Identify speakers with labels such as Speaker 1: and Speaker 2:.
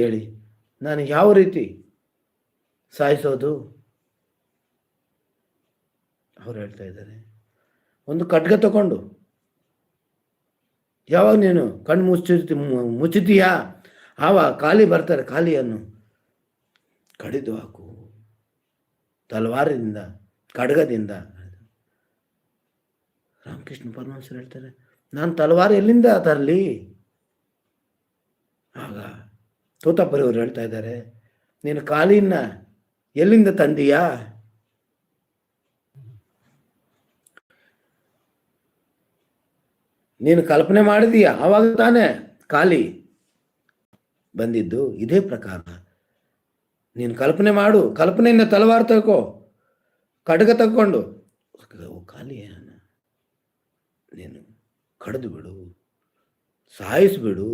Speaker 1: ಹೇಳಿ ನಾನು ಯಾವ ರೀತಿ ಸಾಯಿಸೋದು? ಅವ್ರು ಹೇಳ್ತಾ ಇದ್ದಾರೆ. ಒಂದು ಖಡ್ಗ ತಗೊಂಡು. ಯಾವಾಗ ನೀನು ಕಣ್ಣು ಮುಚ್ಚಿ ಮುಚ್ಚುತ್ತೀಯಾ ಆವಾಗ ಖಾಲಿ ಬರ್ತಾರೆ, ಖಾಲಿಯನ್ನು ಕಡಿದು ಹಾಕು. ತಲವಾರದಿಂದ, ಖಡ್ಗದಿಂದ. ರಾಮಕೃಷ್ಣ ಪರಮಹಂಸರು ಹೇಳ್ತಾರೆ, ನಾನು ತಲವಾರ ಎಲ್ಲಿಂದ ತರಲಿ? ಆಗ ತೋತಾಪುರಿ ಅವರು ಹೇಳ್ತಾ ಇದ್ದಾರೆ, ನೀನು ಕಾಲಿನ ಎಲ್ಲಿಂದ ತಂದೀಯಾ? ನೀನು ಕಲ್ಪನೆ ಮಾಡಿದೀಯ? ಆವಾಗ ತಾನೇ ಖಾಲಿ ಬಂದಿದ್ದು. ಇದೇ ಪ್ರಕಾರ ನೀನು ಕಲ್ಪನೆ ಮಾಡು. ಕಲ್ಪನೆಯಿಂದ ತಲವಾರು ತಗೋ. ಕಡಗ ತಗೊಂಡು. ಖಾಲಿ ನೀನು ಕಡಿದು ಬಿಡು. ಸಾಯಿಸ್ಬಿಡು.